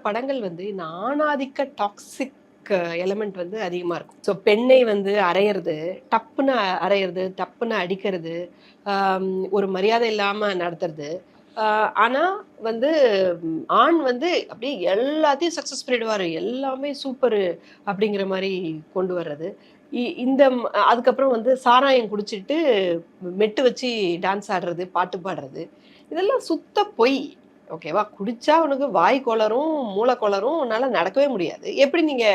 படங்கள் வந்து இந்த ஆணாதிக்க டாக்ஸிக் எலமெண்ட் வந்து அதிகமாக இருக்கும். ஸோ பெண்ணை வந்து அரையிறது டப்புன்னு அரையிறது டப்புன்னு அடிக்கிறது ஒரு மரியாதை இல்லாமல் நடத்துறது. ஆனால் வந்து ஆண் வந்து அப்படியே எல்லாத்தையும் சக்ஸஸ் பண்ணிடுவார். எல்லாமே சூப்பரு அப்படிங்கிற மாதிரி கொண்டு வர்றது. இ- இந்த அதுக்கப்புறம் வந்து சாராயம் குடிச்சிட்டு மெட்டு வச்சு டான்ஸ் ஆடுறது பாட்டு பாடுறது. இதெல்லாம் சுத்த பொய். ஓகேவா குடிச்சா உனக்கு வாய் கொளரும் மூளை கொளரும் உன்னால நடக்கவே முடியாது. எப்படி நீங்க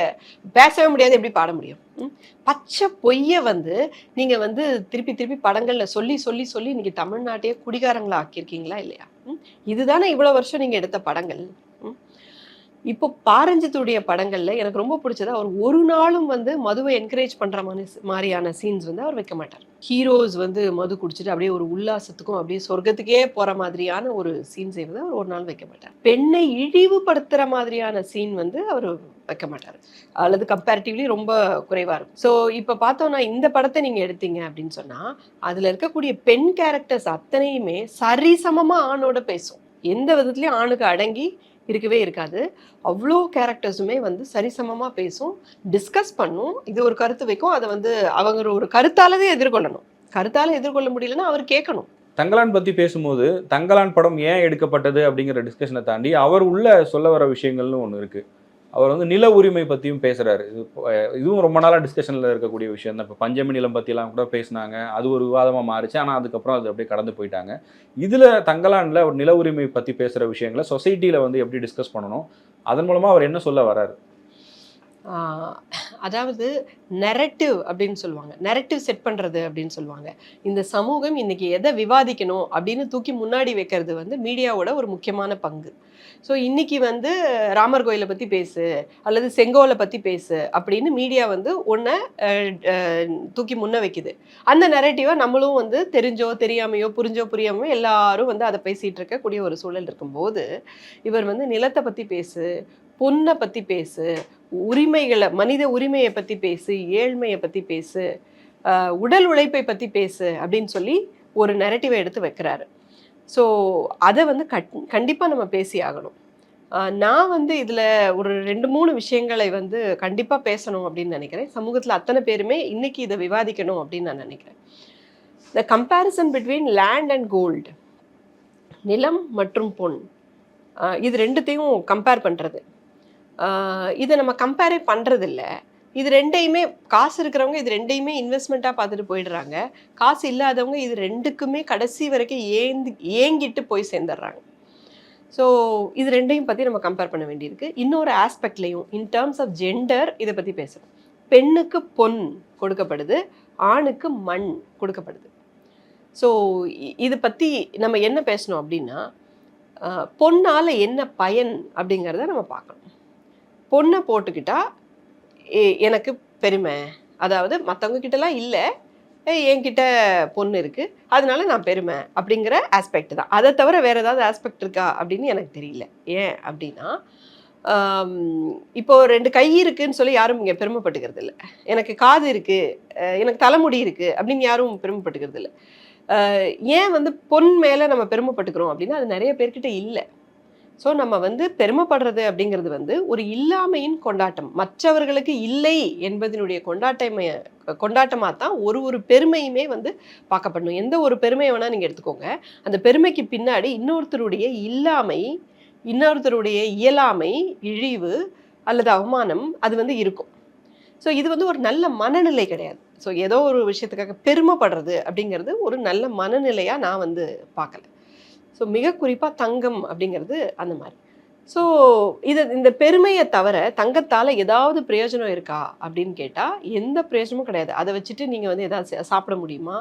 பேசவே முடியாது எப்படி பாட முடியும்? பச்சை பொய்யை வந்து நீங்க வந்து திருப்பி திருப்பி படங்கள்ல சொல்லி சொல்லி சொல்லி இன்னைக்கு தமிழ்நாட்டையே குடிகாரங்களா ஆக்கியிருக்கீங்களா இல்லையா? இதுதானே இவ்வளவு வருஷம் நீங்க எடுத்த படங்கள். இப்போ பாரஞ்சித்துடைய படங்கள்ல எனக்கு ரொம்ப பிடிச்சது அவர் ஒரு நாளும் வந்து மதுவை என்கரேஜ் பண்ற மாதிரி மாதிரியான சீன்ஸ் வந்து அவர் வைக்க மாட்டார். ஹீரோஸ் வந்து மது குடிச்சிட்டு அப்படியே ஒரு உல்லாசத்துக்கும் அப்படியே சொர்க்கத்துக்கே போற மாதிரியான ஒரு சீன் செய்வது அவர் ஒரு நாள் வைக்க மாட்டார். பெண்ணை இழிவுபடுத்துற மாதிரியான சீன் வந்து அவர் வைக்க மாட்டார். அல்லது கம்பேரிட்டிவ்லி ரொம்ப குறைவா இருக்கும். ஸோ இப்போ பார்த்தோம்னா இந்த படத்தை நீங்க எடுத்தீங்க அப்படின்னு சொன்னா அதுல இருக்கக்கூடிய பெண் கேரக்டர்ஸ் அத்தனையுமே சரிசமமா ஆணோட பேசும். எந்த விதத்துலயும் ஆணுக்கு அடங்கி இருக்கவே இருக்காது. அவ்வளோ கேரக்டர்ஸுமே வந்து சரிசமமாக பேசும் டிஸ்கஸ் பண்ணும் இது ஒரு கருத்து வைக்கும் அதை வந்து அவங்க ஒரு கருத்தாலதே எதிர்கொள்ளணும். கருத்தால எதிர்கொள்ள முடியலன்னா அவர் கேட்கணும். தங்கலான் பற்றி பேசும்போது தங்கலான் படம் ஏன் எடுக்கப்பட்டது அப்படிங்கிற டிஸ்கஷனை தாண்டி அவர் உள்ள சொல்ல வர விஷயங்கள்னு ஒன்று இருக்குது அவர் வந்து நில உரிமை பற்றியும் பேசுகிறாரு இது இதுவும் ரொம்ப நாளாக டிஸ்கஷனில் இருக்கக்கூடிய விஷயம் தான். இப்போ பஞ்சமி நிலம் பற்றிலாம் கூட பேசினாங்க. அது ஒரு விவாதமாக மாறுச்சு. ஆனால் அதுக்கப்புறம் அது அப்படியே கடந்து போயிட்டாங்க. இதில் தங்கலாண்டில் ஒரு நில உரிமை பற்றி பேசுகிற விஷயங்களை சொசைட்டியில் வந்து எப்படி டிஸ்கஸ் பண்ணணும்? அதன் மூலமாக அவர் என்ன சொல்ல வராரு? அதாவது நெரட்டிவ் அப்படின்னு சொல்லுவாங்க. நெரட்டிவ் செட் பண்ணுறது அப்படின்னு சொல்லுவாங்க. இந்த சமூகம் இன்னைக்கு எதை விவாதிக்கணும் அப்படின்னு தூக்கி முன்னாடி வைக்கிறது வந்து மீடியாவோட ஒரு முக்கியமான பங்கு. ஸோ இன்னைக்கு வந்து ராமர் கோயிலை பற்றி பேசு அல்லது செங்கோலை பற்றி பேசு அப்படின்னு மீடியா வந்து ஒன்றை தூக்கி முன்ன வைக்குது. அந்த நெரட்டிவை நம்மளும் வந்து தெரிஞ்சோ தெரியாமையோ புரிஞ்சோ புரியாமையோ எல்லாரும் வந்து அதை பேசிகிட்டு இருக்கக்கூடிய ஒரு சூழல் இருக்கும்போது இவர் வந்து நிலத்தை பற்றி பேசு பொண்ணை பற்றி பேசு உரிமைகளை மனித உரிமையை பற்றி பேசு ஏழ்மையை பற்றி பேசு உடல் உழைப்பை பற்றி பேசு அப்படின்னு சொல்லி ஒரு நெரட்டிவை எடுத்து வைக்கிறாரு. ஸோ அதை வந்து கட் கண்டிப்பாக நம்ம பேசி ஆகணும். நான் வந்து இதில் ஒரு ரெண்டு மூணு விஷயங்களை வந்து கண்டிப்பாக பேசணும் அப்படின்னு நினைக்கிறேன். சமூகத்தில் அத்தனை பேருமே இன்னைக்கு இதை விவாதிக்கணும் அப்படின்னு நான் நினைக்கிறேன். The comparison between land and gold நிலம் மற்றும் பொன் இது ரெண்டுத்தையும் கம்பேர் பண்ணுறது இதை நம்ம கம்பேரே பண்ணுறதில்ல இது ரெண்டையுமே காசு இருக்கிறவங்க இது ரெண்டையுமே இன்வெஸ்ட்மெண்ட்டாக பார்த்துட்டு போயிடுறாங்க. காசு இல்லாதவங்க இது ரெண்டுக்குமே கடைசி வரைக்கும் ஏந்து ஏங்கிட்டு போய் சேர்ந்துடுறாங்க. ஸோ இது ரெண்டையும் பற்றி நம்ம கம்பேர் பண்ண வேண்டியிருக்கு. இன்னொரு ஆஸ்பெக்ட்லேயும் இன் டேர்ம்ஸ் ஆஃப் ஜெண்டர் இதை பற்றி பேசணும் பெண்ணுக்கு பொன் கொடுக்கப்படுது ஆணுக்கு மண் கொடுக்கப்படுது. ஸோ இது பற்றி நம்ம என்ன பேசணும் அப்படின்னா பொண்ணால் என்ன பயன் அப்படிங்கிறத நம்ம பார்க்கணும். பொண்ணை போட்டுக்கிட்டா எ- எனக்கு பெருமை. அதாவது மற்றவங்க கிட்டலாம் இல்லை என்கிட்ட பொண்ணு இருக்குது அதனால நான் பெருமை அப்படிங்கிற ஆஸ்பெக்ட் தான். அதை தவிர வேறு ஏதாவது ஆஸ்பெக்ட் இருக்கா அப்படின்னு எனக்கு தெரியல. ஏன் அப்படின்னா இப்போது இப்போ ரெண்டு கை இருக்குன்னு சொல்லி யாரும் இங்கே பெருமைப்பட்டுக்கிறது இல்லை. எனக்கு காது இருக்குது எனக்கு தலைமுடி இருக்குது அப்படின்னு யாரும் பெருமைப்பட்டுக்கிறது இல்லை. ஏன் வந்து பொன் மேலே நம்ம பெருமைப்பட்டுக்கிறோம் அப்படின்னா அது நிறைய பேர்கிட்ட இல்லை. ஸோ நம்ம வந்து பெருமைப்படுறது அப்படிங்கிறது வந்து ஒரு இல்லாமையின் கொண்டாட்டம். மற்றவர்களுக்கு இல்லை என்பதனுடைய கொண்டாட்டமே கொண்டாட்டமாக தான் ஒரு ஒரு பெருமையுமே வந்து பார்க்கப்படணும். எந்த ஒரு பெருமையை வேணால் நீங்கள் எடுத்துக்கோங்க. அந்த பெருமைக்கு பின்னாடி இன்னொருத்தருடைய இல்லாமை இன்னொருத்தருடைய இயலாமை இழிவு அல்லது அவமானம் அது வந்து இருக்கும். ஸோ இது வந்து ஒரு நல்ல மனநிலை கிடையாது. ஸோ ஏதோ ஒரு விஷயத்துக்காக பெருமைப்படுறது அப்படிங்கிறது ஒரு நல்ல மனநிலையாக நான் வந்து பார்க்கல. ஸோ மிக குறிப்பாக தங்கம் அப்படிங்கிறது அந்த மாதிரி. ஸோ இது இந்த பெருமையை தவிர தங்கத்தால் ஏதாவது பிரயோஜனம் இருக்கா அப்படின்னு கேட்டால் எந்த பிரயோஜனமும் கிடையாது. அதை வச்சுட்டு நீங்கள் வந்து எதாவது சாப்பிட முடியுமா?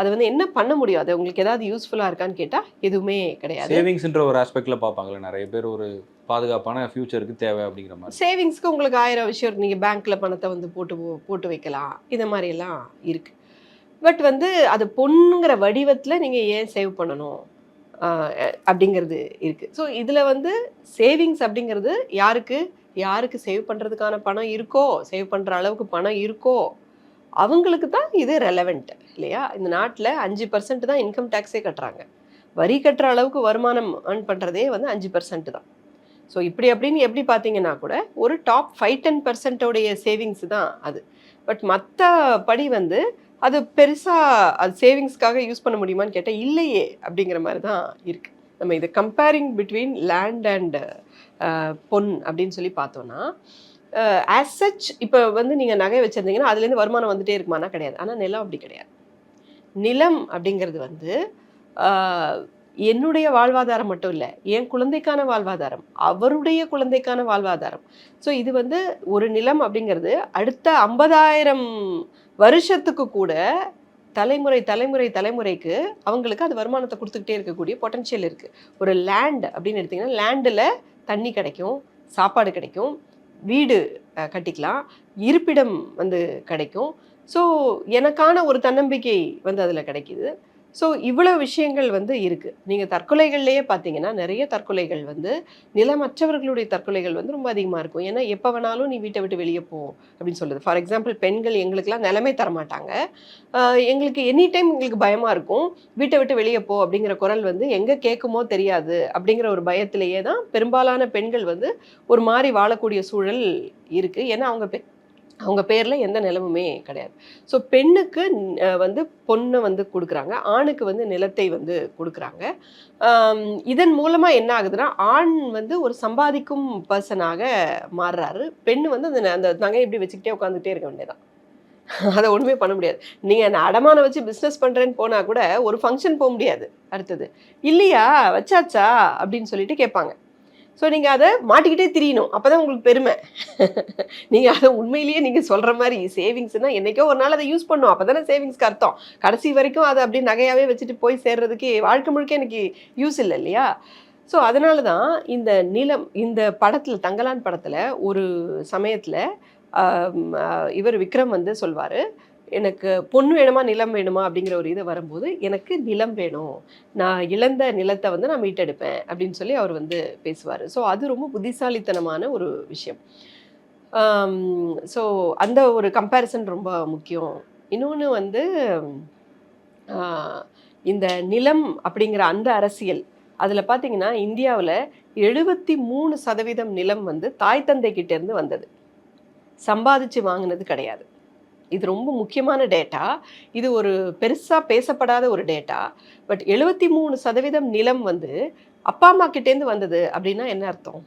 அதை வந்து என்ன பண்ண முடியும்? அது உங்களுக்கு ஏதாவது யூஸ்ஃபுல்லாக இருக்கான்னு கேட்டால் எதுவுமே கிடையாது. சேவிங்ஸ்ன்ற ஒரு ஆஸ்பெக்ட்ல பார்ப்பாங்களே நிறைய பேர் ஒரு பாதுகாப்பான ஃபியூச்சருக்கு தேவை அப்படிங்கிற மாதிரி. சேவிங்ஸ்க்கு உங்களுக்கு ஆயிரம் விஷயம் நீங்கள் பேங்க்கில் பணத்தை வந்து போட்டு போட்டு வைக்கலாம். இந்த மாதிரி எல்லாம் இருக்குது பட் வந்து அது பொண்ணுங்கிற வடிவத்தில் நீங்கள் ஏன் சேவ் பண்ணணும்? அப்படிங்கிறது இருக்குது ஸோ இதில் வந்து சேவிங்ஸ் அப்படிங்கிறது யாருக்கு? யாருக்கு சேவ் பண்ணுறதுக்கான பணம் இருக்கோ சேவ் பண்ணுற அளவுக்கு பணம் இருக்கோ அவங்களுக்கு தான் இது ரெலவெண்ட் இல்லையா? இந்த நாட்டில் அஞ்சு பர்சன்ட் தான் இன்கம் டேக்ஸே கட்டுறாங்க. வரி கட்டுற அளவுக்கு வருமானம் ஏர்ன் பண்ணுறதே வந்து அஞ்சு பர்சன்ட் தான். ஸோ இப்படி அப்படின்னு எப்படி பார்த்தீங்கன்னா கூட ஒரு டாப் ஃபைவ் டென் பர்சன்டோடைய சேவிங்ஸ் தான் அது. பட் மற்ற படி வந்து அது பெருசாக அது சேவிங்ஸ்க்காக யூஸ் பண்ண முடியுமான்னு கேட்டால் இல்லையே அப்படிங்கிற மாதிரி தான் இருக்குது நம்ம இதை கம்பேரிங் பிட்வீன் லேண்ட் அண்ட் பொன் அப்படின்னு சொல்லி பார்த்தோன்னா ஆஸ் சச் இப்போ வந்து நீங்கள் நகை வச்சுருந்தீங்கன்னா அதுலேருந்து வருமானம் வந்துட்டே இருக்குமானா கிடையாது. ஆனால் நிலம் அப்படி கிடையாது. நிலம் அப்படிங்கிறது வந்து என்னுடைய வாழ்வாதாரம் மட்டும் இல்லை என் குழந்தைக்கான வாழ்வாதாரம் அவருடைய குழந்தைக்கான வாழ்வாதாரம். ஸோ இது வந்து ஒரு நிலம் அப்படிங்கிறது அடுத்த ஐம்பதாயிரம் வருஷத்துக்கு கூட தலைமுறை தலைமுறை தலைமுறைக்கு அவங்களுக்கு அது வருமானத்தை கொடுத்துக்கிட்டே இருக்கக்கூடிய பொட்டன்ஷியல் இருக்குது ஒரு லேண்ட் அப்படின்னு எடுத்திங்கன்னா லேண்டில் தண்ணி கிடைக்கும் சாப்பாடு கிடைக்கும் வீடு கட்டிக்கலாம் இருப்பிடம் வந்து கிடைக்கும். ஸோ எனக்கான ஒரு தன்னம்பிக்கை வந்து அதில் கிடைக்கிது. ஸோ இவ்வளோ விஷயங்கள் வந்து இருக்குது நீங்கள் தற்கொலைகள்லேயே பார்த்தீங்கன்னா நிறைய தற்கொலைகள் வந்து நிலமற்றவர்களுடைய தற்கொலைகள் வந்து ரொம்ப அதிகமாக இருக்கும். ஏன்னா எப்போ வேணாலும் நீ வீட்டை விட்டு வெளியே போ அப்படின்னு சொல்லுது ஃபார் எக்ஸாம்பிள் பெண்கள் எங்களுக்கெல்லாம் நிலமே தரமாட்டாங்க. எங்களுக்கு எனி டைம் எங்களுக்கு பயமாக இருக்கும். வீட்டை விட்டு வெளியே போ அப்படிங்கிற குரல் வந்து எங்கே கேட்குமோ தெரியாது அப்படிங்கிற ஒரு பயத்திலேயே தான் பெரும்பாலான பெண்கள் வந்து ஒரு மாதிரி வாழக்கூடிய சூழல் இருக்குது ஏன்னா அவங்க பெ அவங்க பேரில் எந்த நிலமுமே கிடையாது. ஸோ பெண்ணுக்கு வந்து பொண்ணை வந்து கொடுக்குறாங்க. ஆணுக்கு வந்து நிலத்தை வந்து கொடுக்குறாங்க. இதன் மூலமாக என்ன ஆகுதுன்னா ஆண் வந்து ஒரு சம்பாதிக்கும் பர்சனாக மாறுறாரு. பெண் வந்து அந்த அந்த நகையை இப்படி வச்சுக்கிட்டே உட்காந்துட்டே இருக்க வேண்டியதான் அதை ஒன்றுமே பண்ண முடியாது. நீங்கள் அந்த அடமானம் வச்சு பிஸ்னஸ் பண்ணுறேன்னு போனால் கூட ஒரு ஃபங்க்ஷன் போக முடியாது. அடுத்தது இல்லையா வச்சாச்சா? அப்படின்னு சொல்லிட்டு கேட்பாங்க. ஸோ நீங்கள் அதை மாட்டிக்கிட்டே திரியணும். அப்போ தான் உங்களுக்கு பெருமை. நீங்கள் அதை உண்மையிலேயே நீங்கள் சொல்கிற மாதிரி சேவிங்ஸ்னால் என்றைக்கோ ஒரு நாள் அதை யூஸ் பண்ணும். அப்போ தானே சேவிங்ஸ்க்கு அர்த்தம். கடைசி வரைக்கும் அதை அப்படியே நகையாகவே வச்சுட்டு போய் சேர்றதுக்கு வாழ்க்கை முழுக்க எனக்கு யூஸ் இல்லை இல்லையா? ஸோ அதனால தான் இந்த நிலம் இந்த படத்தில் தங்கலான் படத்தில் ஒரு சமயத்தில் இவர் விக்ரம் வந்து சொல்வார் எனக்கு பொண்ணு வேணுமா நிலம் வேணுமா அப்படிங்கிற ஒரு இது வரும்போது எனக்கு நிலம் வேணும். நான் இழந்த நிலத்தை வந்து நான் மீட்டெடுப்பேன் அப்படின்னு சொல்லி அவர் வந்து பேசுவார். ஸோ அது ரொம்ப புத்திசாலித்தனமான ஒரு விஷயம். ஸோ அந்த ஒரு கம்பேரிசன் ரொம்ப முக்கியம். இன்னொன்று வந்து இந்த நிலம் அப்படிங்கிற அந்த அரசியல் அதில் பார்த்தீங்கன்னா இந்தியாவில் எழுபத்தி மூணு சதவீதம் நிலம் வந்து தாய் தந்தை கிட்டேருந்து வந்தது. சம்பாதிச்சு வாங்கினது கிடையாது. இது ரொம்ப முக்கியமான டேட்டா இது ஒரு பெருசாக பேசப்படாத ஒரு டேட்டா பட் எழுபத்தி மூணு சதவீதம் நிலம் வந்து அப்பா அம்மா கிட்டேருந்து வந்தது அப்படின்னா என்ன அர்த்தம்?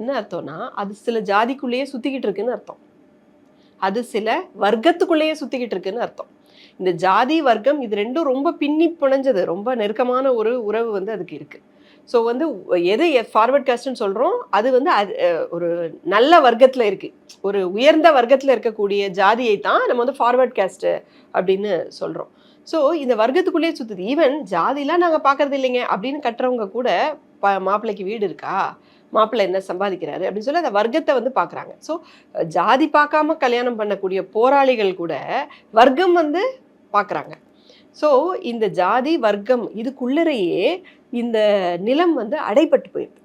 என்ன அர்த்தம்னா அது சில ஜாதிக்குள்ளேயே சுற்றிக்கிட்டு இருக்குன்னு அர்த்தம். அது சில வர்க்கத்துக்குள்ளேயே சுற்றிக்கிட்டு இருக்குன்னு அர்த்தம். இந்த ஜாதி வர்க்கம் இது ரெண்டும் ரொம்ப பின்னி புனைஞ்சது. ரொம்ப நெருக்கமான ஒரு உறவு வந்து அதுக்கு இருக்குது ஸோ வந்து எது ஃபார்வர்ட் காஸ்ட்னு சொல்கிறோம் அது வந்து அது ஒரு நல்ல வர்க்கத்தில் இருக்குது ஒரு உயர்ந்த வர்க்கத்தில் இருக்கக்கூடிய ஜாதியை தான் நம்ம வந்து ஃபார்வர்ட் காஸ்ட்டு அப்படின்னு சொல்கிறோம் ஸோ இந்த வர்க்கத்துக்குள்ளேயே சுற்றுது ஈவன் ஜாதிலாம் நாங்கள் பார்க்கறது இல்லைங்க. அப்படின்னு கட்டுறவங்க கூட ப மாப்பிள்ளைக்கு வீடு இருக்கா? மாப்பிள்ளை என்ன சம்பாதிக்கிறாரு? அப்படின்னு சொல்லி அந்த வர்க்கத்தை வந்து பார்க்குறாங்க. ஸோ ஜாதி பார்க்காம கல்யாணம் பண்ணக்கூடிய போராளிகள் கூட வர்க்கம் வந்து பார்க்குறாங்க. ஸோ இந்த ஜாதி வர்க்கம் இதுக்குள்ளரையே இந்த நிலம் வந்து அடைபட்டு போயிடுது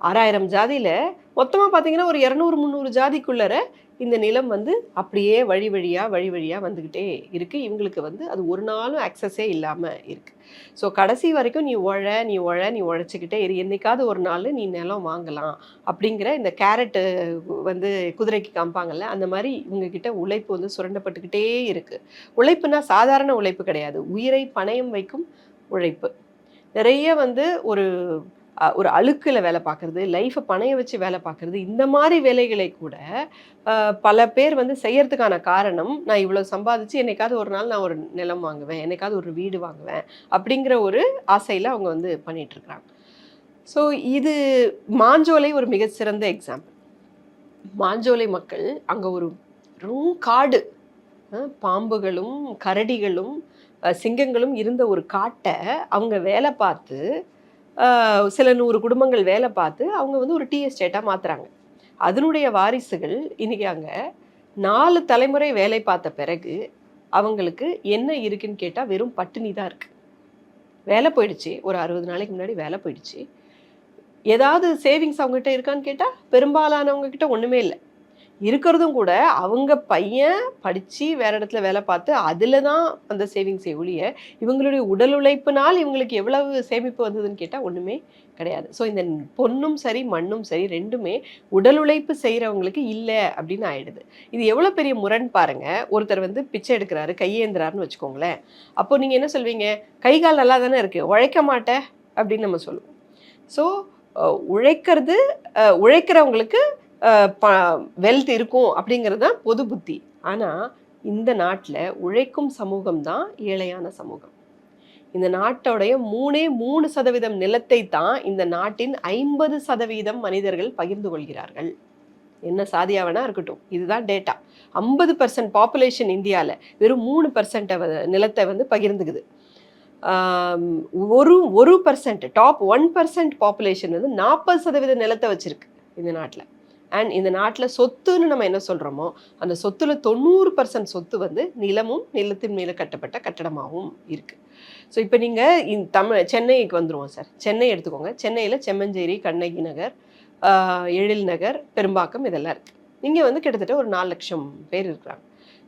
ஆறாயிரம் ஜாதியில் மொத்தமாக பார்த்தீங்கன்னா ஒரு இரநூறு முந்நூறு ஜாதிக்குள்ளர இந்த நிலம் வந்து அப்படியே வழி வழியாக வழி வழியாக வந்துக்கிட்டே இருக்குது இவங்களுக்கு வந்து அது ஒரு நாளும் ஆக்சஸே இல்லாமல் இருக்குது ஸோ கடைசி வரைக்கும் நீ உழ நீ உழ நீ உழைச்சிக்கிட்டே இரு. என்றைக்காவது ஒரு நாள் நீ நிலம் வாங்கலாம் அப்படிங்கிற இந்த கேரட்டு வந்து குதிரைக்கு காமிப்பாங்கல்ல அந்த மாதிரி இவங்கக்கிட்ட உழைப்பு வந்து சுரண்டப்பட்டுக்கிட்டே இருக்குது உழைப்புனா சாதாரண உழைப்பு கிடையாது. உயிரை பணயம் வைக்கும் உழைப்பு. நிறைய வந்து ஒரு ஒரு அழுக்கில் வேலை பார்க்குறது லைஃப்பை பணைய வச்சு வேலை பார்க்குறது இந்த மாதிரி வேலைகளை கூட பல பேர் வந்து செய்யறதுக்கான காரணம் நான் இவ்வளோ சம்பாதிச்சு என்னைக்காவது ஒரு நாள் நான் ஒரு நிலம் வாங்குவேன் என்னைக்காவது ஒரு வீடு வாங்குவேன் அப்படிங்கிற ஒரு ஆசையில் அவங்க வந்து பண்ணிகிட்ருக்குறாங்க ஸோ இது மாஞ்சோலை ஒரு மிகச்சிறந்த எக்ஸாம்பிள் மாஞ்சோலை மக்கள் அங்கே ஒரு வெறும் காடு பாம்புகளும் கரடிகளும் சிங்கங்களும் இருந்த ஒரு காட்டை அவங்க வேலை பார்த்து சில நூறு குடும்பங்கள் வேலை பார்த்து அவங்க வந்து ஒரு டீ எஸ்டேட்டாக மாற்றுறாங்க அதனுடைய வாரிசுகள் இன்றைக்கி அங்கே நாலு தலைமுறை வேலை பார்த்த பிறகு அவங்களுக்கு என்ன இருக்குன்னு கேட்டால் வெறும் பட்டினி தான் இருக்குது வேலை போயிடுச்சு. ஒரு அறுபது நாளைக்கு முன்னாடி வேலை போயிடுச்சு. ஏதாவது சேவிங்ஸ் அவங்ககிட்ட இருக்கான்னு கேட்டால் பெரும்பாலானவங்கக்கிட்ட ஒன்றுமே இல்லை. இருக்கிறதும் கூட அவங்க பையன் படித்து வேற இடத்துல வேலை பார்த்து அதில் தான் அந்த சேவிங்ஸை ஒழிய இவங்களுடைய உடல் உழைப்பினால் இவங்களுக்கு எவ்வளவு சேமிப்பு வந்ததுன்னு கேட்டால் ஒன்றுமே கிடையாது. ஸோ இந்த பொண்ணும் சரி மண்ணும் சரி ரெண்டுமே உடல் உழைப்பு செய்கிறவங்களுக்கு இல்லை அப்படின்னு ஆயிடுது. இது எவ்வளோ பெரிய முரண் பாருங்க. ஒருத்தர் வந்து பிச்சை எடுக்கிறாரு கையேந்துறாருன்னு வச்சுக்கோங்களேன். அப்போ நீங்கள் என்ன சொல்வீங்க? கை கால் நல்லா தானே இருக்குது உழைக்க மாட்டேன் அப்படின்னு நம்ம சொல்லுவோம். ஸோ உழைக்கிறது உழைக்கிறவங்களுக்கு வெல்த் இருக்கும் அப்படிங்கிறது தான் பொது புத்தி. ஆனால் இந்த நாட்டில் உழைக்கும் சமூகம் தான் ஏழையான சமூகம். இந்த நாட்டோடைய மூணே மூணு சதவீதம் நிலத்தை தான் இந்த நாட்டின் ஐம்பது சதவீதம் மனிதர்கள் பகிர்ந்து கொள்கிறார்கள். என்ன சாதியாவனா இருக்கட்டும் இதுதான் டேட்டா ஐம்பது பர்சன்ட் பாப்புலேஷன் இந்தியாவில் வெறும் மூணு பர்சன்ட்டை நிலத்தை வந்து பகிர்ந்துக்குது. ஒரு ஒரு percent top one percent population வந்து நாற்பது சதவீத நிலத்தை வச்சுருக்கு இந்த நாட்டில். அண்ட் இந்த நாட்டில் சொத்துன்னு நம்ம என்ன சொல்கிறோமோ அந்த சொத்துல தொண்ணூறு பர்சன்ட் சொத்து வந்து நிலமும் நிலத்தின் மேலே கட்டப்பட்ட கட்டடமாகவும் இருக்குது ஸோ இப்போ நீங்கள் தமிழ் சென்னைக்கு வந்துடுவோம் சார். சென்னை எடுத்துக்கோங்க. சென்னையில் செம்மஞ்சேரி கண்ணகி நகர் எழில் நகர் பெரும்பாக்கம் இதெல்லாம் இருக்குது இங்கே வந்து கிட்டத்தட்ட ஒரு நாலு லட்சம் பேர் இருக்கிறாங்க.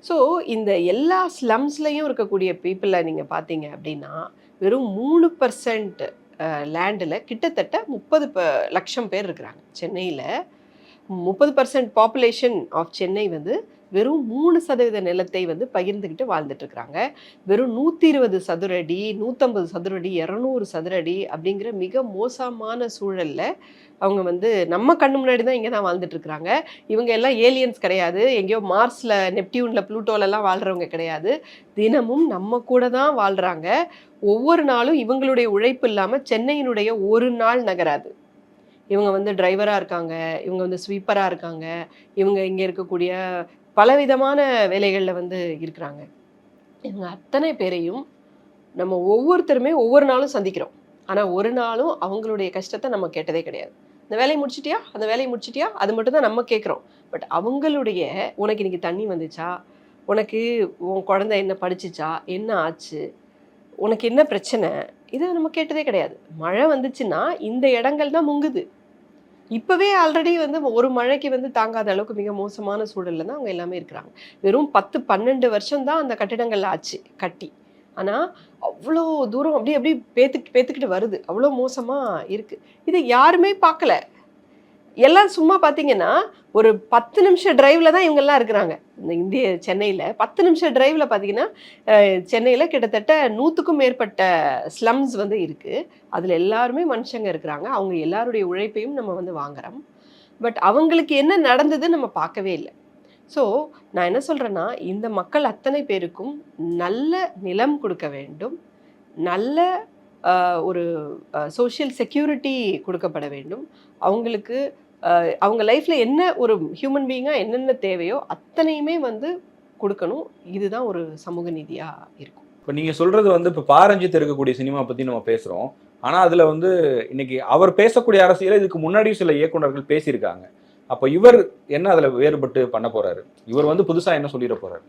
ஸோ இந்த எல்லா ஸ்லம்ஸ்லையும் இருக்கக்கூடிய பீப்புளை நீங்கள் பார்த்தீங்க அப்படின்னா வெறும் மூணு பர்சன்ட் லேண்டில் கிட்டத்தட்ட முப்பது ப லட்சம் பேர் இருக்கிறாங்க. சென்னையில் முப்பது பர்சன்ட் பாப்புலேஷன் ஆஃப் சென்னை வந்து வெறும் மூணு சதவீத நிலத்தை வந்து பகிர்ந்துக்கிட்டு வாழ்ந்துட்டு இருக்கிறாங்க வெறும் நூற்றி இருபது சதுரடி நூற்றம்பது சதுரடி இரநூறு சதுரடி அப்படிங்கிற மிக மோசமான சூழலில் அவங்க வந்து நம்ம கண்ணு முன்னாடி தான் இங்கே தான் வாழ்ந்துட்டு இருக்கிறாங்க இவங்க எல்லாம் ஏலியன்ஸ் கிடையாது. எங்கேயோ மார்ஸில் நெப்டியூனில் ப்ளூட்டோலெல்லாம் வாழ்கிறவங்க கிடையாது. தினமும் நம்ம கூட தான் வாழ்கிறாங்க ஒவ்வொரு நாளும் இவங்களுடைய உழைப்பு இல்லாமல் சென்னையினுடைய ஒரு நாள் நகராது. இவங்க வந்து டிரைவராக இருக்காங்க இவங்க வந்து ஸ்வீப்பராக இருக்காங்க இவங்க இங்கே இருக்கக்கூடிய பலவிதமான வேலைகளில் வந்து இருக்கிறாங்க. இவங்க அத்தனை பேரையும் நம்ம ஒவ்வொருத்தருமே ஒவ்வொரு நாளும் சந்திக்கிறோம். ஆனால் ஒரு நாளும் அவங்களுடைய கஷ்டத்தை நம்ம கேட்டதே கிடையாது. இந்த வேலையை முடிச்சிட்டியா? அந்த வேலையை முடிச்சிட்டியா? அது மட்டும் தான் நம்ம கேட்குறோம். பட் அவங்களுடைய உனக்கு இன்னைக்கு தண்ணி வந்துச்சா? உனக்கு உன் குழந்தை என்ன படிச்சிச்சா? என்ன ஆச்சு? உனக்கு என்ன பிரச்சனை? இதை நம்ம கேட்டதே கிடையாது. மழை வந்துச்சுன்னா இந்த இடங்கள் தான் முங்குது. இப்போவே ஆல்ரெடி வந்து ஒரு மழைக்கு வந்து தாங்காத அளவுக்கு மிக மோசமான சூழல்ல தான் அவங்க எல்லாமே இருக்கிறாங்க. வெறும் பத்து பன்னெண்டு வருஷம் தான் அந்த கட்டிடங்கள் ஆச்சு கட்டி. ஆனால் அவ்வளோ தூரம் அப்படியே அப்படியே பேத்துக்கிட்டு பேத்துக்கிட்டு வருது. அவ்வளோ மோசமாக இருக்குது இதை யாருமே பார்க்கல. எல்லாம் சும்மா பார்த்தீங்கன்னா ஒரு பத்து நிமிஷம் டிரைவில் தான் இவங்கெல்லாம் இருக்கிறாங்க. இந்த இந்திய சென்னையில் பத்து நிமிஷம் டிரைவில் பார்த்தீங்கன்னா சென்னையில் கிட்டத்தட்ட நூற்றுக்கும் மேற்பட்ட ஸ்லம்ஸ் வந்து இருக்குது அதில் எல்லாருமே மனுஷங்க இருக்கிறாங்க. அவங்க எல்லாருடைய உழைப்பையும் நம்ம வந்து வாங்குகிறோம் பட் அவங்களுக்கு என்ன நடந்தது நம்ம பார்க்கவே இல்லை. ஸோ நான் என்ன சொல்கிறேன்னா இந்த மக்கள் அத்தனை பேருக்கும் நல்ல நிலம் கொடுக்க வேண்டும். நல்ல ஒரு சோஷியல் செக்யூரிட்டி கொடுக்கப்பட வேண்டும். அவங்களுக்கு அவங்க லைஃப்பில் என்ன ஒரு ஹியூமன் பீயிங்காக என்னென்ன தேவையோ அத்தனையுமே வந்து கொடுக்கணும். இதுதான் ஒரு சமூக நீதியாக இருக்கும். இப்போ நீங்கள் சொல்கிறது வந்து இப்போ பாரஞ்சித் இருக்கக்கூடிய சினிமா பற்றி நம்ம பேசுகிறோம் ஆனால் அதில் வந்து இன்னைக்கு அவர் பேசக்கூடிய அரசியலை இதுக்கு முன்னாடியும் சில இயக்குனர்கள் பேசியிருக்காங்க. அப்போ இவர் என்ன அதில் வேறுபட்டு பண்ண போகிறாரு இவர் வந்து புதுசாக என்ன சொல்லிட போகிறாரு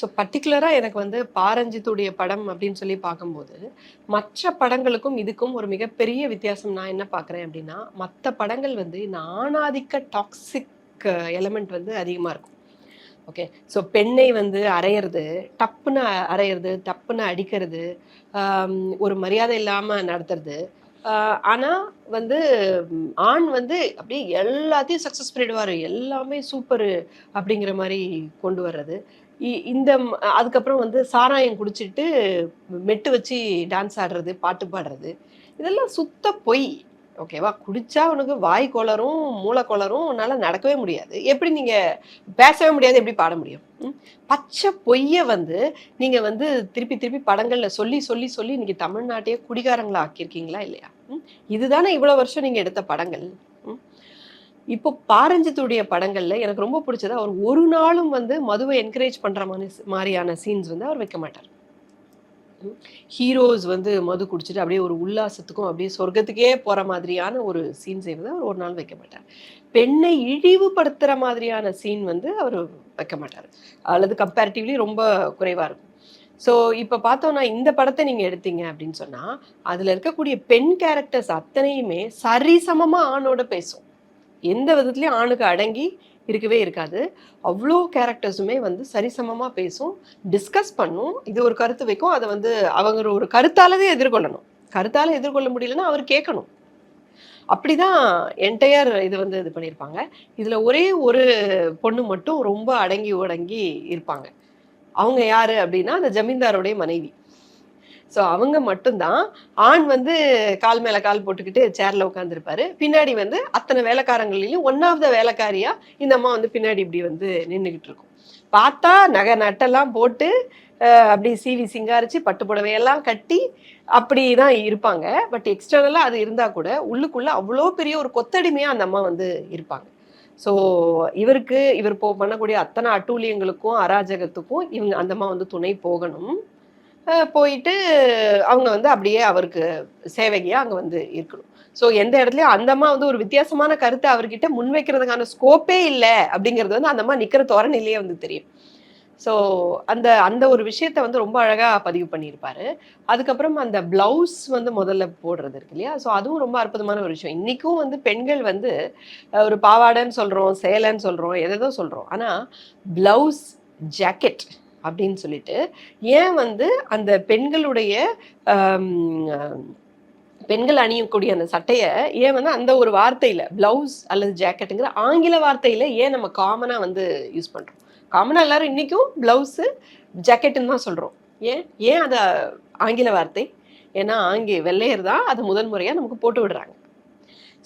ஸோ பர்டிகுலராக எனக்கு வந்து பாரஞ்சித்துடைய படம் அப்படின்னு சொல்லி பார்க்கும்போது மற்ற படங்களுக்கும் இதுக்கும் ஒரு மிகப்பெரிய வித்தியாசம் நான் என்ன பார்க்குறேன் அப்படின்னா மற்ற படங்கள் வந்து இந்த ஆணாதிக்க டாக்ஸிக் எலமெண்ட் வந்து அதிகமாக இருக்கும். ஓகே ஸோ பெண்ணை வந்து அரையிறது டப்புன்னு அரையிறது டப்புன்னு அடிக்கிறது ஒரு மரியாதை இல்லாமல் நடத்துறது. ஆனால் வந்து ஆண் வந்து அப்படியே எல்லாத்தையும் சக்ஸஸ் பண்ணிடுவார். எல்லாமே சூப்பரு அப்படிங்கிற மாதிரி கொண்டு வர்றது. இந்த அதுக்கப்புறம் வந்து சாராயம் குடிச்சிட்டு மெட்டு வச்சு டான்ஸ் ஆடுறது பாட்டு பாடுறது. இதெல்லாம் சுத்த பொய். ஓகேவா குடிச்சா உனக்கு வாய் கொளரும் மூளை கொளரும் உன்னால நடக்கவே முடியாது. எப்படி நீங்க பேசவே முடியாது எப்படி பாட முடியும்? பச்சை பொய்யை வந்து நீங்க வந்து திருப்பி திருப்பி படங்கள்ல சொல்லி சொல்லி சொல்லி இன்னைக்கு தமிழ்நாட்டையே குடிகாரங்களா ஆக்கியிருக்கீங்களா இல்லையா? ம்? இதுதானே இவ்வளவு வருஷம் நீங்க எடுத்த படங்கள். இப்போ பாரஞ்சித்துடைய படங்கள்ல எனக்கு ரொம்ப பிடிச்சது அவர் ஒரு நாளும் வந்து மதுவை என்கரேஜ் பண்ற மாதிரி மாதிரியான சீன்ஸ் வந்து அவர் வைக்க மாட்டார். ஹீரோஸ் வந்து மது குடிச்சிட்டு அப்படியே ஒரு உல்லாசத்துக்கும் அப்படியே சொர்க்கத்துக்கே போற மாதிரியான ஒரு சீன்ஸை வந்து அவர் ஒரு நாள் வைக்க மாட்டார். பெண்ணை இழிவுபடுத்துற மாதிரியான சீன் வந்து அவர் வைக்க மாட்டார். அல்லது கம்பேரிட்டிவ்லி ரொம்ப குறைவா இருக்கும். ஸோ இப்போ பார்த்தோம்னா இந்த படத்தை நீங்கள் எடுத்தீங்க அப்படின்னு சொன்னால் அதில் இருக்கக்கூடிய பெண் கேரக்டர்ஸ் அத்தனையுமே சரிசமமாக ஆணோட பேசும். எந்த விதத்துலையும் ஆணுக்கு அடங்கி இருக்கவே இருக்காது. அவ்வளோ கேரக்டர்ஸுமே வந்து சரிசமமாக பேசும் டிஸ்கஸ் பண்ணும் இது ஒரு கருத்து வைக்கும் அதை வந்து அவங்க ஒரு கருத்தாலவே எதிர்கொள்ளணும். கருத்தால் எதிர்கொள்ள முடியலன்னா அவர் கேட்கணும். அப்படிதான் என்டையர் இது வந்து இது பண்ணியிருப்பாங்க. இதில் ஒரே ஒரு பொண்ணு மட்டும் ரொம்ப அடங்கி உடங்கி இருப்பாங்க. அவங்க யார் அப்படின்னா அந்த ஜமீன்தாரோடைய மனைவி. ஸோ அவங்க மட்டும்தான். ஆண் வந்து கால் மேல கால் போட்டுக்கிட்டு சேர்ல உட்காந்துருப்பாரு பின்னாடி வந்து அத்தனை வேலைக்காரங்களிலையும் ஒன்னாவது வேலைக்காரியா இந்த அம்மா வந்து பின்னாடி இப்படி வந்து நின்றுக்கிட்டு இருக்கும். பார்த்தா நகை நட்டெல்லாம் போட்டு அப்படி சீவி சிங்காரிச்சு பட்டு புடவையெல்லாம் கட்டி அப்படி தான் இருப்பாங்க பட் எக்ஸ்டர்னலாக அது இருந்தால் கூட உள்ளுக்குள்ளே அவ்வளோ பெரிய ஒரு கொத்தடிமையாக அந்த அம்மா வந்து இருப்பாங்க. ஸோ இவருக்கு இவர் போ பண்ணக்கூடிய அத்தனை அட்டூழியங்களுக்கும் அராஜகத்துக்கும் இவங்க அந்த அம்மா வந்து துணை போகணும். போயிட்டு அவங்க வந்து அப்படியே அவருக்கு சேவகியாக அங்கே வந்து இருக்கணும். ஸோ எந்த இடத்துலையும் அந்த அம்மா வந்து ஒரு வித்தியாசமான கருத்தை அவர்கிட்ட முன்வைக்கிறதுக்கான ஸ்கோப்பே இல்லை அப்படிங்கிறது வந்து அந்த அம்மா நிற்கிற தோரணையிலேயே வந்து தெரியும். ஸோ அந்த அந்த ஒரு விஷயத்த வந்து ரொம்ப அழகாக பதிவு பண்ணியிருப்பாரு. அதுக்கப்புறம் அந்த பிளவுஸ் வந்து முதல்ல போடுறது இருக்கு இல்லையா? ஸோ அதுவும் ரொம்ப அற்புதமான ஒரு விஷயம். இன்றைக்கும் வந்து பெண்கள் வந்து ஒரு பாவாடைன்னு சொல்கிறோம் சேலைன்னு சொல்கிறோம் எதோ சொல்கிறோம் ஆனால் பிளவுஸ் ஜாக்கெட் அப்படின்னு சொல்லிட்டு ஏன் வந்து அந்த பெண்களுடைய பெண்கள் அணியக்கூடிய அந்த சட்டையை ஏன் வந்து அந்த ஒரு வார்த்தையில் பிளவுஸ் அல்லது ஜாக்கெட்டுங்கிற ஆங்கில வார்த்தையில் ஏன் நம்ம காமனாக வந்து யூஸ் பண்ணுறோம் காமனாக எல்லாரும் இன்றைக்கும் ப்ளவுஸு ஜாக்கெட்டுன்னு தான் சொல்கிறோம் ஏன்? ஏன் அதை ஆங்கில வார்த்தை? ஏன்னா ஆங்கி வெள்ளையர் தான் அதை முதல் முறையாக நமக்கு போட்டு விடுறாங்க.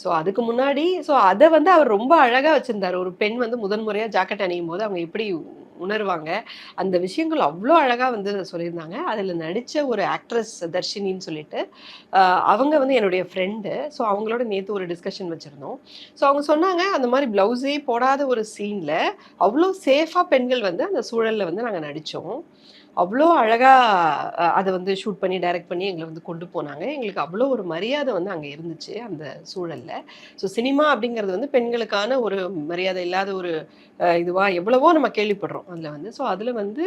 ஸோ அதுக்கு முன்னாடி ஸோ அதை வந்து அவர் ரொம்ப அழகாக வச்சுருந்தார். ஒரு பெண் வந்து முதன் முறையாக ஜாக்கெட் அணியும் போது அவங்க எப்படி உணர்வாங்க. அந்த விஷயங்கள் அவ்வளோ அழகாக வந்து சொல்லியிருந்தாங்க. அதில் நடித்த ஒரு ஆக்ட்ரஸ் தர்ஷினின்னு சொல்லிட்டு அவங்க வந்து என்னுடைய ஃப்ரெண்டு ஸோ அவங்களோட நேற்று ஒரு டிஸ்கஷன் வச்சுருந்தோம். ஸோ அவங்க சொன்னாங்க அந்த மாதிரி ப்ளவுஸே போடாத ஒரு சீனில் அவ்வளோ சேஃபாக பெண்கள் வந்து அந்த சூழலில் வந்து நாங்கள் நடித்தோம் அவ்வளோ அழகாக அதை வந்து ஷூட் பண்ணி டைரக்ட் பண்ணி எங்களை வந்து கொண்டு போனாங்க. எங்களுக்கு அவ்வளோ ஒரு மரியாதை வந்து அங்கே இருந்துச்சு அந்த சூழலில். ஸோ சினிமா அப்படிங்கிறது வந்து பெண்களுக்கான ஒரு மரியாதை இல்லாத ஒரு இதுவாக எவ்வளவோ நம்ம கேள்விப்படுறோம் அதில் வந்து. ஸோ அதில் வந்து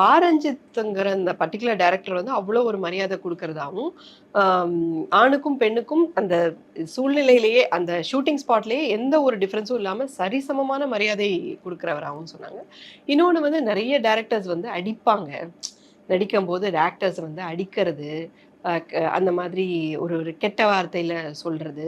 பாரஞ்சித்துங்கிற அந்த பர்டிகுலர் டைரக்டர் வந்து அவ்வளோ ஒரு மரியாதை கொடுக்கறதாகவும் ஆணுக்கும் பெண்ணுக்கும் அந்த சூழ்நிலையிலேயே அந்த ஷூட்டிங் ஸ்பாட்லேயே எந்த ஒரு டிஃப்ரென்ஸும் இல்லாமல் சரிசமமான மரியாதை கொடுக்குறவராகவும் சொன்னாங்க. இன்னொன்று வந்து நிறைய டேரக்டர்ஸ் வந்து அடிப்பாங்க. நடிக்கும்போது ஆக்டர்ஸ் வந்து அடிக்கிறது அந்த மாதிரி ஒரு ஒரு கெட்ட வார்த்தையில் சொல்கிறது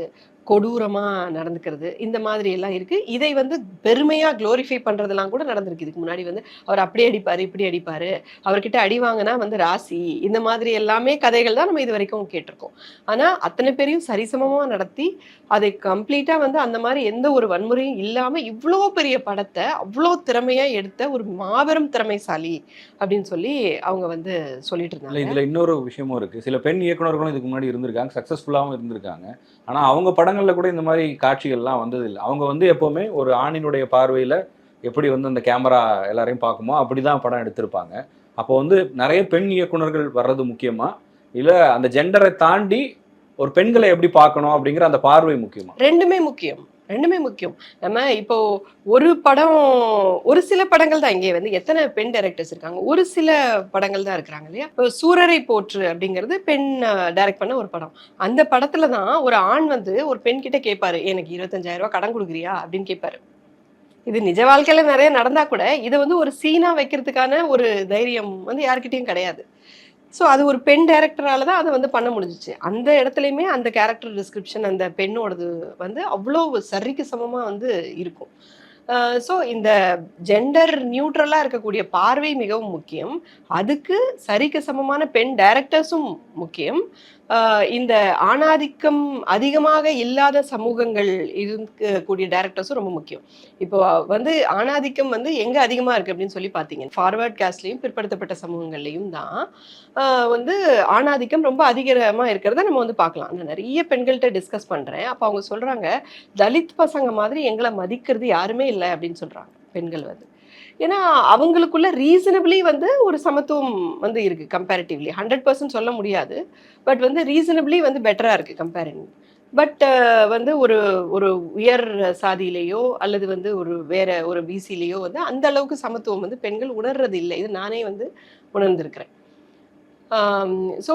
கொடூரமாக நடந்துக்கிறது. இந்த மாதிரி எல்லாம் இருக்குது இதை வந்து பெருமையாக க்ளோரிஃபை பண்ணுறதெல்லாம் கூட நடந்திருக்கு. இதுக்கு முன்னாடி வந்து அவர் அப்படி அடிப்பார் இப்படி அடிப்பார். அவர்கிட்ட அடி வாங்கினா வந்து ராசி. இந்த மாதிரி எல்லாமே கதைகள் தான் நம்ம இது வரைக்கும் கேட்டிருக்கோம். ஆனால் அத்தனை பேரையும் சரிசமமாக நடத்தி அதை கம்ப்ளீட்டாக வந்து அந்த மாதிரி எந்த ஒரு வன்முறையும் இல்லாமல் இவ்வளோ பெரிய படத்தை அவ்வளோ திறமையாக எடுத்த ஒரு மாபெரும் திறமைசாலி அப்படின்னு சொல்லி அவங்க வந்து சொல்லிட்டு இருந்தாங்க. இதுல இன்னொரு விஷயமும் இருக்கு. சில பெண் இயக்குனர்களும் இதுக்கு முன்னாடி இருந்திருக்காங்க. சக்சஸ்ஃபுல்லாகவும் இருந்திருக்காங்க. ஆனா அவங்க படம் படங்களில் கூட இந்த மாதிரி காட்சிகள்லாம் வந்தது இல்லை அவங்க வந்து எப்பவுமே ஒரு ஆணினுடைய பார்வையில எப்படி வந்து அந்த கேமரா எல்லாரையும் பார்க்குமோ அப்படிதான் படம் எடுத்திருப்பாங்க. அப்போ வந்து நிறைய பெண் இயக்குனர்கள் வர்றது முக்கியமா? இல்ல அந்த ஜெண்டரை தாண்டி ஒரு பெண்களை எப்படி பார்க்கணும் அப்படிங்கிற அந்த பார்வை முக்கியமா? ரெண்டுமே முக்கியம். ரெண்டுமே முக்கியம். நம்ம இப்போ ஒரு படம் ஒரு சில படங்கள் தான் இங்கே வந்து எத்தனை பெண் டைரக்டர்ஸ் இருக்காங்க? ஒரு சில படங்கள் தான் இருக்கிறாங்க இல்லையா? இப்போ சூரரை போற்று அப்படிங்கிறது பெண் டைரக்ட் பண்ண ஒரு படம். அந்த படத்துல தான் ஒரு ஆண் வந்து ஒரு பெண் கிட்ட கேட்பாரு எனக்கு இருபத்தஞ்சாயிரம் ரூபாய் கடன் கொடுக்குறியா? அப்படின்னு கேட்பாரு இது நிஜ வாழ்க்கையில நிறைய நடந்தா கூட இதை வந்து ஒரு சீனா வைக்கிறதுக்கான ஒரு தைரியம் வந்து யாருக்கிட்டையும் கிடையாது. ஸோ அது ஒரு பெண் டேரக்டரால தான் அதை வந்து பண்ண முடிஞ்சிச்சு. அந்த இடத்துலையுமே அந்த கேரக்டர் டிஸ்கிரிப்ஷன் அந்த பெண்ணோடது வந்து அவ்வளோ சரிக்கு சமமாக வந்து இருக்கும். ஸோ இந்த ஜெண்டர் நியூட்ரலாக இருக்கக்கூடிய பார்வை மிகவும் முக்கியம். அதுக்கு சரிக்கு சமமான பெண் டைரக்டர்ஸும் முக்கியம். இந்த ஆணாதிக்கம் அதிகமாக இல்லாத சமூகங்கள் இருக்கக்கூடிய டேரக்டர்ஸும் ரொம்ப முக்கியம். இப்போ வந்து ஆணாதிக்கம் வந்து எங்கே அதிகமாக இருக்குது அப்படின்னு சொல்லி பார்த்தீங்க. ஃபார்வர்ட் காஸ்ட்லேயும் பிற்படுத்தப்பட்ட சமூகங்கள்லையும் தான் வந்து ஆணாதிக்கம் ரொம்ப அதிகமாக இருக்கிறத நம்ம வந்து பார்க்கலாம். நான் நிறைய பெண்கள்கிட்ட டிஸ்கஸ் பண்ணுறேன் அப்போ அவங்க சொல்கிறாங்க தலித் பசங்க மாதிரி எங்களை மதிக்கிறது யாருமே இல்லை அப்படின்னு சொல்கிறாங்க பெண்கள் வந்து. ஏன்னா அவங்களுக்குள்ள ரீசனபிளி வந்து ஒரு சமத்துவம் வந்து இருக்குது கம்பேரிட்டிவ்லி ஹண்ட்ரட் பர்சன்ட் சொல்ல முடியாது. பட் வந்து ரீசனபிளி வந்து பெட்டராக இருக்குது கம்பேரிங் பட் வந்து ஒரு ஒரு உயர் சாதியிலேயோ அல்லது வந்து ஒரு வேற ஒரு பிசிலேயோ வந்து அந்த அளவுக்கு சமத்துவம் வந்து பெண்கள் உணர்றது இல்லை. இது நானே வந்து உணர்ந்திருக்கிறேன். ஸோ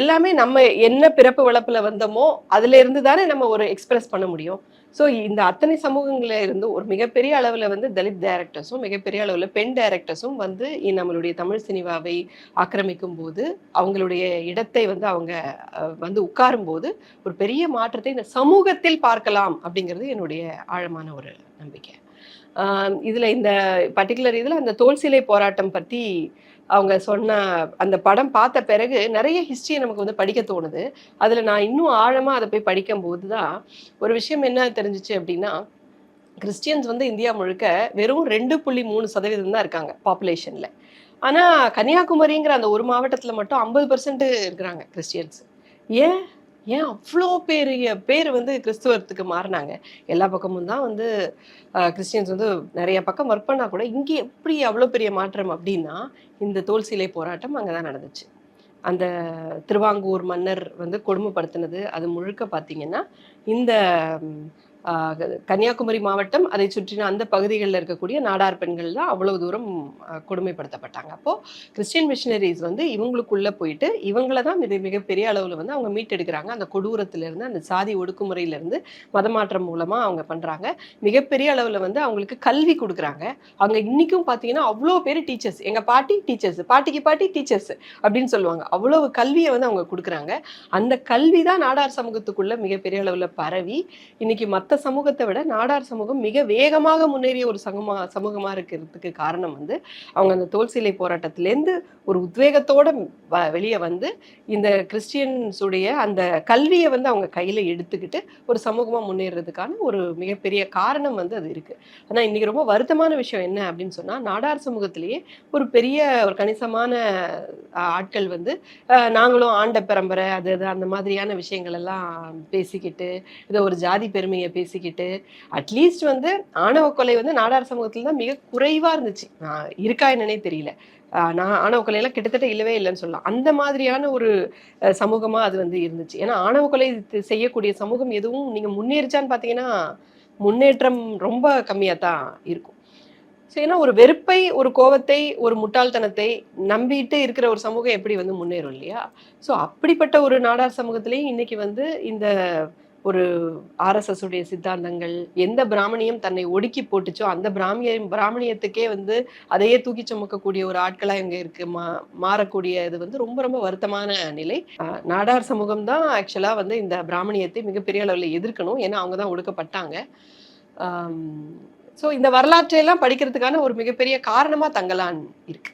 எல்லாமே நம்ம என்ன பிறப்பு வளப்பில் வந்தோமோ அதுலேருந்து தானே நம்ம ஒரு எக்ஸ்பிரஸ் பண்ண முடியும். ஸோ இந்த அத்தனை சமூகங்கள இருந்து ஒரு மிகப்பெரிய அளவில் வந்து தலித் டைரக்டர்ஸும் மிகப்பெரிய அளவில் பெண் டைரக்டர்ஸும் வந்து நம்மளுடைய தமிழ் சினிமாவை ஆக்கிரமிக்கும் போது அவங்களுடைய இடத்தை வந்து அவங்க வந்து உட்காரும் போது ஒரு பெரிய மாற்றத்தை இந்த சமூகத்தில் பார்க்கலாம் அப்படிங்கிறது என்னுடைய ஆழமான ஒரு நம்பிக்கை. இதில் இந்த பர்டிகுலர் இதில் அந்த தோல் சிலை போராட்டம் பற்றி அவங்க சொன்ன அந்த படம் பார்த்த பிறகு நிறைய ஹிஸ்ட்ரியை நமக்கு வந்து படிக்க தோணுது. அதில் நான் இன்னும் ஆழமாக அதை போய் படிக்கும்போது தான் ஒரு விஷயம் என்ன தெரிஞ்சுச்சு அப்படின்னா கிறிஸ்டியன்ஸ் வந்து இந்தியா முழுக்க வெறும் ரெண்டு புள்ளி மூணு சதவீதம் தான் இருக்காங்க பாப்புலேஷனில் ஆனால் கன்னியாகுமரிங்கிற அந்த ஒரு மாவட்டத்தில் மட்டும் ஐம்பது பர்சன்ட் இருக்கிறாங்க கிறிஸ்டியன்ஸ். ஏன்? ஏன் அவ்வளோ பெரிய பேர் வந்து கிறிஸ்துவத்துக்கு மாறினாங்க? எல்லா பக்கமும் தான் வந்து கிறிஸ்டியன்ஸ் வந்து நிறைய பக்கம் ஒர்க் பண்ணால் கூட இங்கே எப்படி அவ்வளோ பெரிய மாற்றம் அப்படின்னா இந்த தோல் சிலை போராட்டம் அங்கே தான் நடந்துச்சு. அந்த திருவாங்கூர் மன்னர் வந்து கொடுமைப்படுத்தினது அது முழுக்க பார்த்தீங்கன்னா இந்த கன்னியாகுமரி மாவட்டம் அதை சுற்றின அந்த பகுதிகளில் இருக்கக்கூடிய நாடார் பெண்கள் தான் அவ்வளவு தூரம் கொடுமைப்படுத்தப்பட்டாங்க. அப்போ கிறிஸ்டியன் மிஷினரிஸ் வந்து இவங்களுக்குள்ள போயிட்டு இவங்கள தான் மிக மிகப்பெரிய அளவில் வந்து அவங்க மீட்டெடுக்கிறாங்க. அந்த கொடூரத்திலிருந்து அந்த சாதி ஒடுக்குமுறையிலிருந்து மதமாற்றம் மூலமா அவங்க பண்றாங்க. மிகப்பெரிய அளவில் வந்து அவங்களுக்கு கல்வி கொடுக்குறாங்க. அவங்க இன்னைக்கும் பார்த்தீங்கன்னா அவ்வளோ பேர் டீச்சர்ஸ் எங்க பாட்டி டீச்சர்ஸ் பாட்டிக்கு பாட்டி டீச்சர்ஸ் அப்படின்னு சொல்லுவாங்க. அவ்வளவு கல்வியை வந்து அவங்க கொடுக்குறாங்க. அந்த கல்வி தான் நாடார் சமூகத்துக்குள்ள மிகப்பெரிய அளவில் பரவி இன்னைக்கு மற்ற மற்ற சமூகத்தை விட நாடார் சமூகம் மிக வேகமாக முன்னேறிய ஒரு சமூகமாக சமூகமாக இருக்கிறதுக்கு காரணம் வந்து அவங்க அந்த தோல் சிலை போராட்டத்திலேருந்து ஒரு உத்வேகத்தோட வ- வெளியே வந்து இந்த கிறிஸ்டியன்ஸுடைய அந்த கல்வியை வந்து அவங்க கையில் எடுத்துக்கிட்டு ஒரு சமூகமாக முன்னேறதுக்கான ஒரு மிகப்பெரிய காரணம் வந்து அது இருக்கு. ஆனால் இன்னைக்கு ரொம்ப வருத்தமான விஷயம் என்ன அப்படின்னு சொன்னால் நாடார் சமூகத்திலேயே ஒரு பெரிய ஒரு கணிசமான ஆட்கள் வந்து நாங்களும் ஆண்ட பரம்பரை அது அது அந்த மாதிரியான விஷயங்கள் எல்லாம் பேசிக்கிட்டு இதை ஒரு ஜாதி பெருமையை பேசிக்கிட்டு அட்லீஸ்ட் வந்து ஆணவ கொலை வந்து நாடார் சமூகத்துல தான் மிக குறைவா இருந்துச்சு. நான் இருக்கா என்னன்னே தெரியல. ஆஹ் நான் ஆணவ கொலையெல்லாம் கிட்டத்தட்ட இல்லவே இல்லைன்னு சொல்லலாம். அந்த மாதிரியான ஒரு சமூகமாக சமூகமா அது வந்து இருந்துச்சு. ஏன்னா ஆணவ கொலை செய்யக்கூடிய சமூகம் எதுவும் நீங்க முன்னேறிச்சான்னு பார்த்தீங்கன்னா முன்னேற்றம் ரொம்ப கம்மியாக தான் இருக்கும். ஸோ ஏன்னா ஒரு வெறுப்பை ஒரு கோவத்தை ஒரு முட்டாள்தனத்தை நம்பிட்டு இருக்கிற ஒரு சமூகம் எப்படி வந்து முன்னேறும் இல்லையா? ஸோ அப்படிப்பட்ட ஒரு நாடார் சமூகத்திலையும் இன்னைக்கு வந்து இந்த ஒரு ஆர்எஸ்எஸ் உடைய சித்தாந்தங்கள் எந்த பிராமணியம் தன்னை ஒடுக்கி போட்டுச்சோ அந்த பிராமிய பிராமணியத்துக்கே வந்து அதையே தூக்கி சுமக்கக்கூடிய ஒரு ஆட்களா இங்க இருக்கு. மா மாறக்கூடிய இது வந்து ரொம்ப ரொம்ப வருத்தமான நிலை. ஆஹ் நாடார் சமூகம் தான் ஆக்சுவலா வந்து இந்த பிராமணியத்தை மிகப்பெரிய அளவில் எதிர்க்கணும். ஏன்னா அவங்க தான் ஒடுக்கப்பட்டாங்க. ஸோ இந்த வரலாற்றையெல்லாம் படிக்கிறதுக்கான ஒரு மிகப்பெரிய காரணமா தங்கலான் இருக்கு.